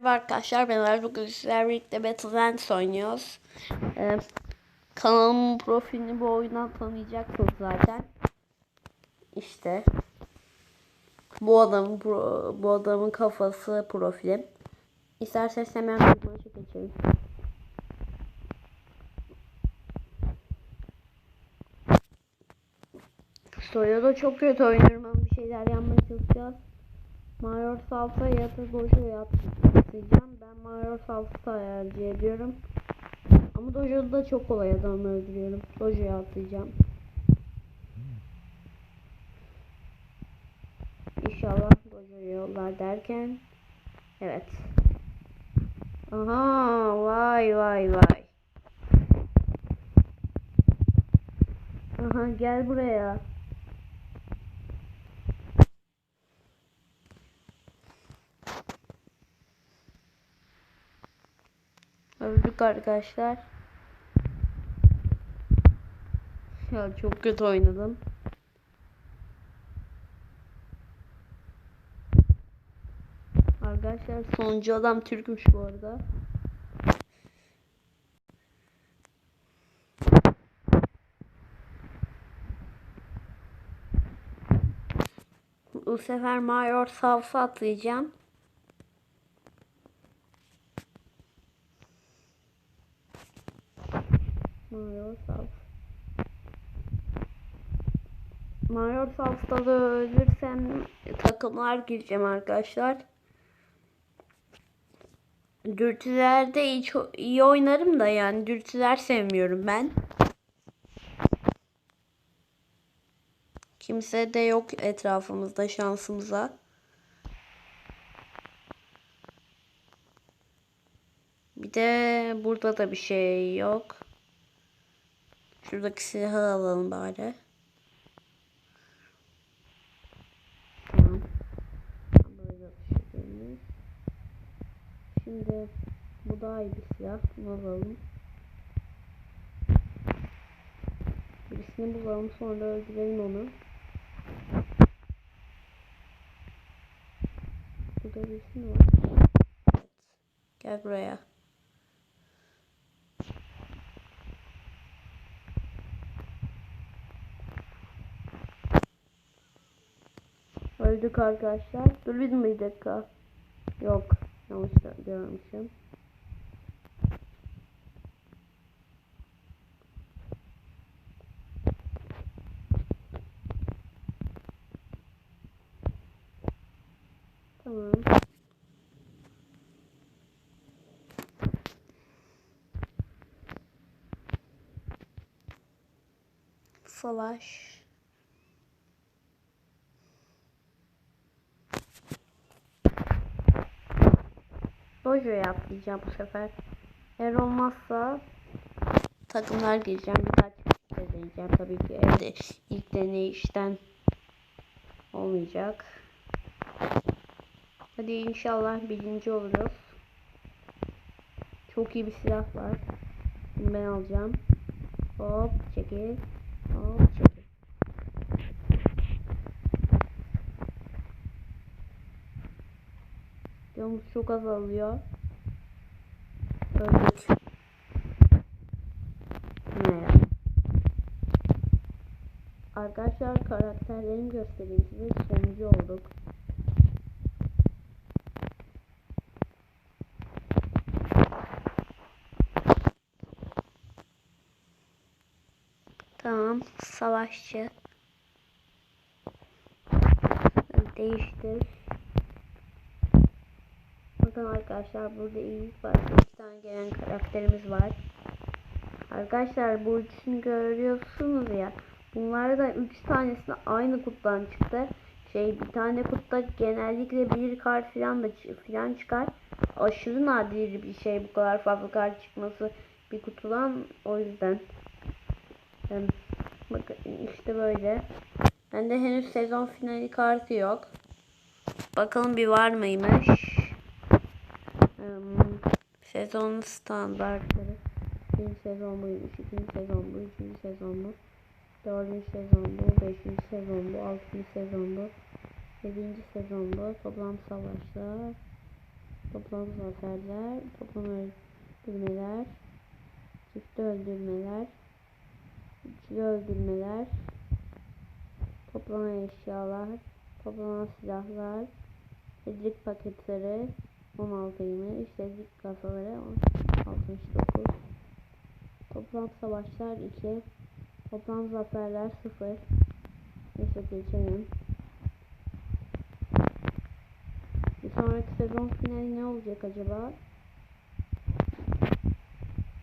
Merhaba arkadaşlar ben Ömer. Bugün sizlerle birlikte Battlelands oynuyoruz. Ee, kanalımın profilini bu oyundan tanıyacaksınız zaten. İşte. Bu adamın bu adamın kafası profilim. İsterseniz hemen bir maça geçelim. Soruda çok kötü oynuyorum ama bir şeyler yapmaya çalışacağız. Mayor Salsa ya da Dojo yapacağım. Ben Mayor Salsa tercih ediyorum. Ama Dojo'da çok kolay adam öldürüyorum. Dojo'ya atlayacağım. İnşallah Dojo'ya yollar derken. Evet. Aha vay vay vay. Aha gel buraya. Öldük arkadaşlar. Ya çok kötü oynadım. Arkadaşlar sonuncu adam Türkmüş bu arada. Bu sefer Mayor Savs'a atlayacağım. Mayor Savs. Mayor Savs'ta da ölürsem takımlar gireceğim arkadaşlar. Dürtülerde iyi, çok iyi oynarım da yani dürtüler sevmiyorum ben. Kimse de yok etrafımızda şansımıza. Bir de burada da bir şey yok. Şuradaki silahı alalım bari. Tamam. Böyle atıştırıyoruz. Şimdi bu daha iyi bir silah. Bunu alalım. Birisini bulalım sonra öldürelim onu. Burada birisi mi var? Gel buraya. Öldük arkadaşlar. Dur bir dakika. Yok. Yanlış da görmüşüm. Tamam. Savaş. Dojo'ya atlayacağım bu sefer. Eğer olmazsa takımlar gireceğim. Birkaç kez deneyeceğim. Tabii ki evde ilk deneyişten olmayacak. Hadi inşallah birinci oluruz. Çok iyi bir silah var. Bunu ben alacağım. Hop çekil. Hop çekil. Canımız çok azalıyor. Öldük. Ne ya? Arkadaşlar karakterlerimi göstereyim size. Sonuncu olduk. Tamam. Savaşçı. Değiştir. Arkadaşlar burada ilk başta iki tane gelen karakterimiz var. Arkadaşlar bu üçünü görüyorsunuz ya. Bunlar da üç tanesine aynı kutudan çıktı. Şey bir tane kutta genellikle bir kart falan da falan çıkar. Aşırı nadir bir şey bu kadar fazla kart çıkması bir kutudan o yüzden. Yani, bakın işte böyle. Bende henüz sezon finali kartı yok. Bakalım bir var mıymış. Sezon standartları. Birinci sezon buymuş, ikinci sezon bu, üçüncü sezon bu, dördüncü sezon bu, beşinci sezon bu, altıncı sezon bu, yedinci sezon bu, toplam savaşlar, Toplam zaferler, toplam öldürmeler, çift öldürmeler, üçlü öldürmeler, toplanan eşyalar, toplanan silahlar, hediyelik paketleri 16'ymış, hediyelik kasaları 69, toplam savaşlar 2, toplam zaferler 0. Neyse geçelim. Bir sonraki sezon finali ne olacak acaba?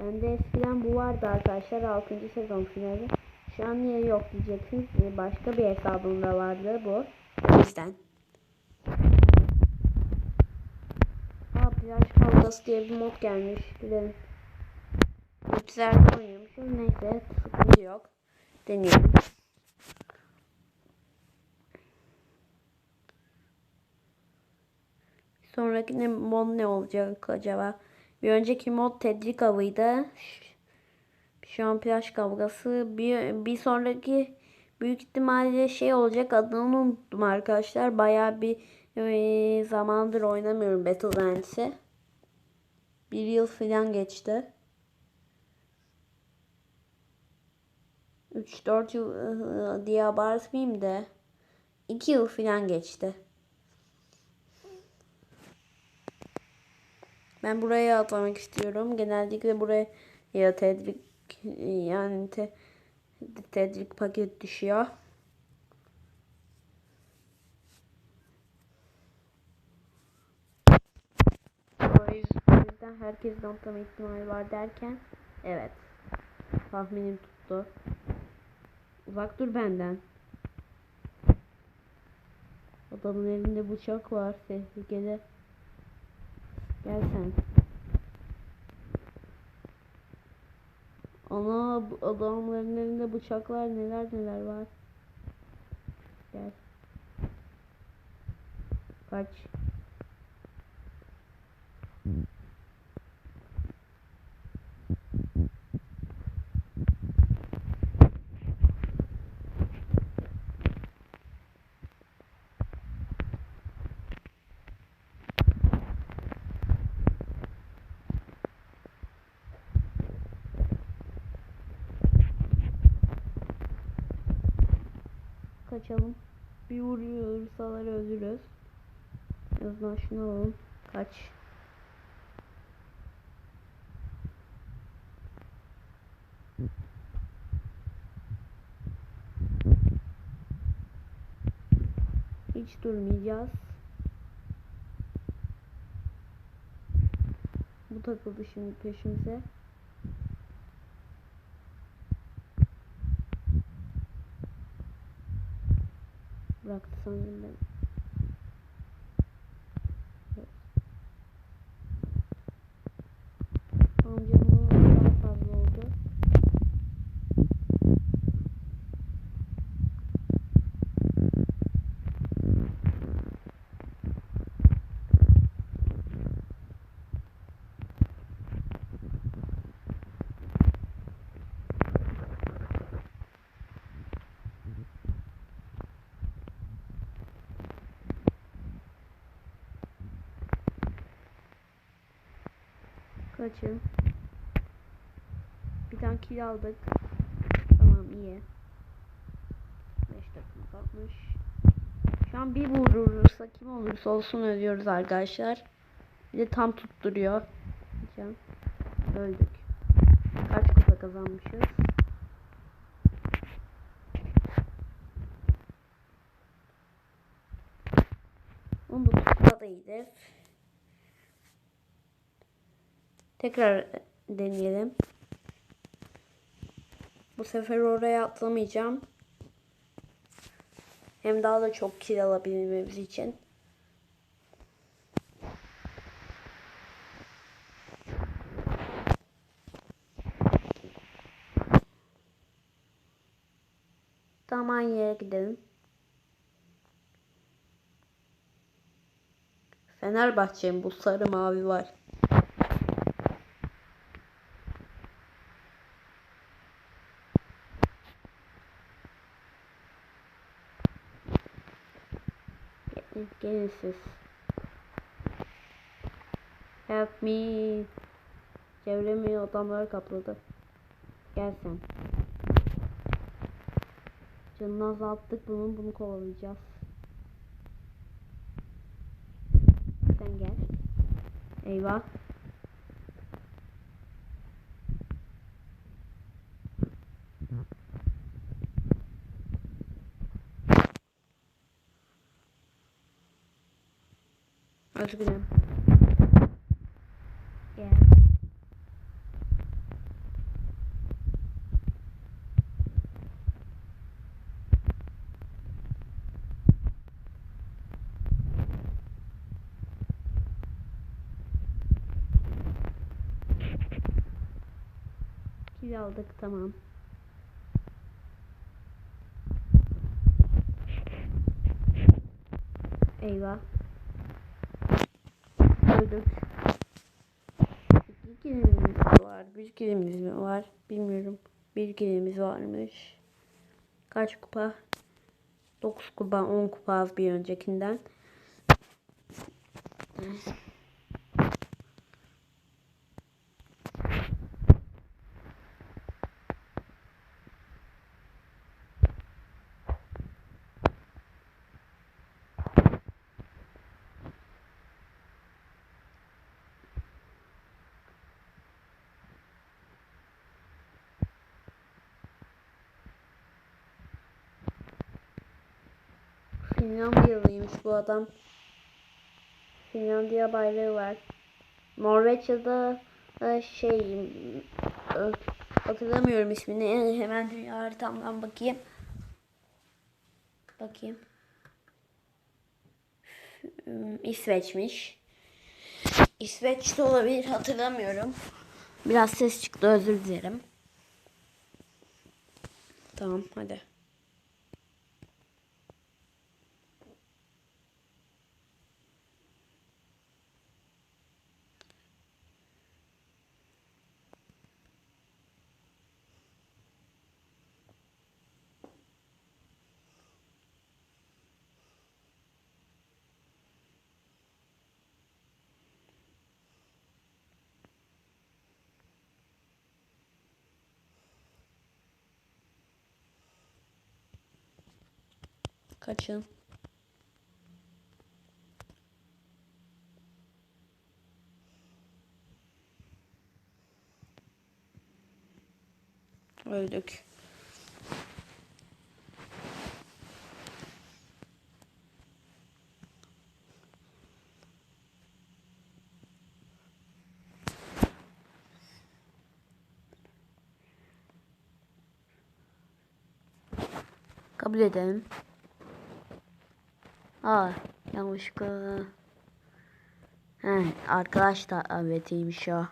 Bende eskiden bu vardı arkadaşlar 6. sezon finali. Şu an niye yok diyeceksiniz. Ee, Başka bir hesabımda vardı bu. O yüzden. Kavgası diye bir mod gelmiş. Gidelim. Webslerde oynuyormuşuz. Neyse sıkıntı yok. Deneyelim. Sonraki ne, mod ne olacak acaba? Bir önceki mod tedrik avıydı. Plaj kavgası. Bir, bir sonraki büyük ihtimalle şey olacak adını unuttum arkadaşlar. Baya bir e, zamandır oynamıyorum Battle Dance'i. Bir yıl falan geçti. 3-4 yıl diye abartmayayım da 2 yıl falan geçti. Ben buraya atlamak istiyorum. Genellikle buraya ya yani te, tedrik paket düşüyor. O yüzden herkesin atlama ihtimali var derken evet tahminim tuttu. Uzak dur benden. Adamın elinde bıçak var tehlikeli. Gel sen. Ana adamların elinde bıçaklar neler neler var. Gel. Kaç. Kaçalım. Bir vurursalar öldürürüz. En azından şunu alalım. Kaç. Hiç durmayacağız. Bu takıldı şimdi peşimize. Bıraktı sanırım ben. Amcamın daha fazla oldu. Kaçın. Bir tane kill aldık. Tamam iyi. 5 dakika kalmış. Şu an bir vurursa kim olursa olsun ölüyoruz arkadaşlar. Bir de tam tutturuyor. Öldük. Kaç kupa kazanmışız? Ama bu tutma da iyidir. Tekrar deneyelim. Bu sefer oraya atlamayacağım. Hem daha da çok kill alabilmemiz için. Tamam aynı yere gidelim. Fenerbahçe'nin bu sarı mavi var. Gelin. Help me. Çevremi adamlar kapladı. Gel sen. Canını azalttık bunun bunu kovalayacağız. Sen gel. Eyvah. Üzgünüm. Gel. Kil aldık tamam. Eyvah. Öldük. İki kilimiz mi var? Bir kilimiz mi var? Bilmiyorum. Bir kilimiz varmış. Kaç kupa? 9 kupa, 10 kupa az bir öncekinden. Finlandiyalıymış bu adam. Finlandiya bayrağı var. Norveçya'da e, şey e, hatırlamıyorum ismini. Hemen dünya haritamdan bakayım. Bakayım. İsveç'miş. İsveç'te olabilir hatırlamıyorum. Biraz ses çıktı özür dilerim. Tamam hadi. Kaçın. Öldük. Kabul edelim. Aa yanlışlıkla. He, arkadaş davetiymiş o.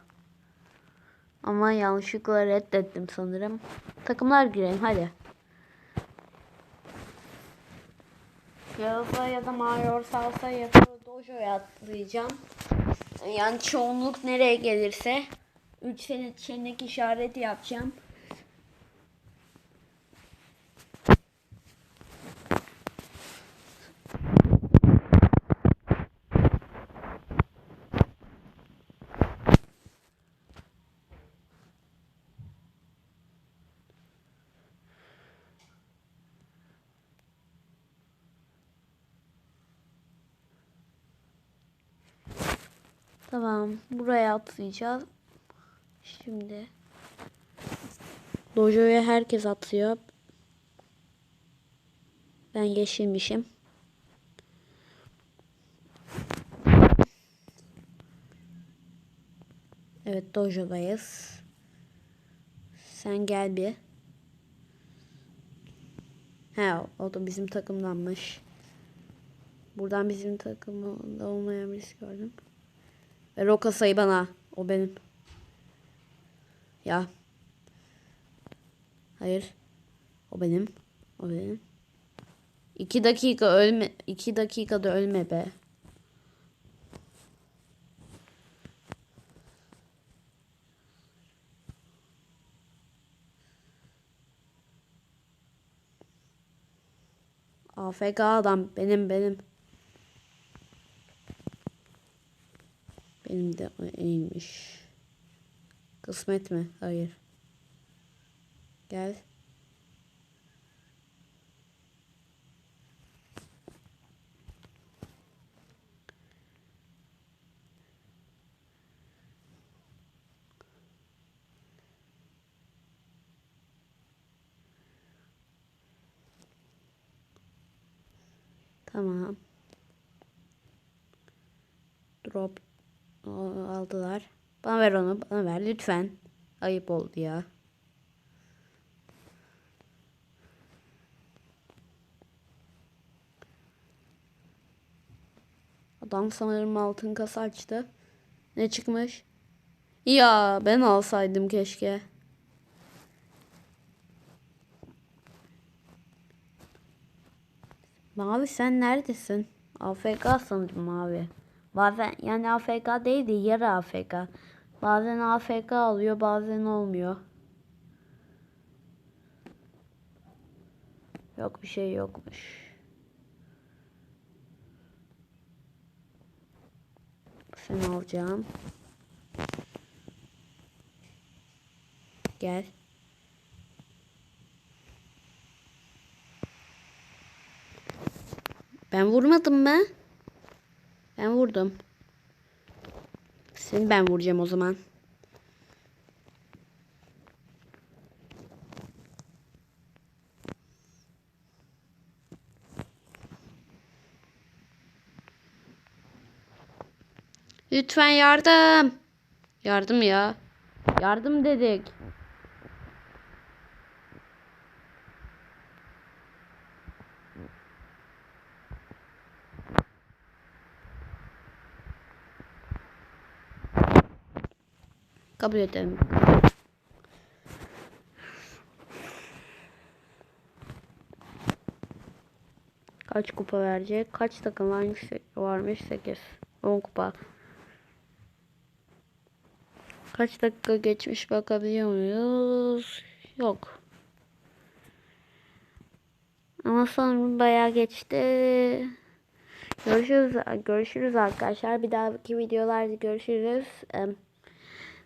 Ama yanlışlıkla reddettim sanırım. Takımlar girelim hadi. Yağız'a ya da Mayor Salsa ya da Dojo'ya atlayacağım. Yani çoğunluk nereye gelirse. Üç seçenek işareti yapacağım. Tamam. Buraya atlayacağız. Şimdi. Dojo'ya herkes atlıyor. Ben yeşilmişim. Evet Dojo'dayız. Sen gel bir. He o da bizim takımdanmış. Buradan bizim takımda olmayan birisi gördüm. Ver o kasayı bana. O benim. Ya. Hayır. O benim. O benim. İki dakika ölme. iki dakikada ölme be. AFK adam benim benim. Şimdi iyiymiş. Kısmet mi? Hayır. Gel. Tamam. Drop aldılar. Bana ver onu. Bana ver lütfen. Ayıp oldu ya. Adam sanırım altın kasa açtı. Ne çıkmış? Ya ben alsaydım keşke. Mavi sen neredesin? AFK sanırım mavi. Bazen yani AFK değil de yarı AFK. Bazen AFK oluyor bazen olmuyor. Yok bir şey yokmuş. Seni alacağım. Gel. Ben vurmadım mı? Ben vurdum. Seni ben vuracağım o zaman. Lütfen yardım. Yardım ya. Yardım dedik. Kabul edelim. Kaç kupa verecek? Kaç takım varmış? Varmış 8. 10 kupa. Kaç dakika geçmiş bakabiliyor muyuz? Yok. Ama sanırım bayağı geçti. Görüşürüz. Görüşürüz arkadaşlar. Bir dahaki videolarda görüşürüz.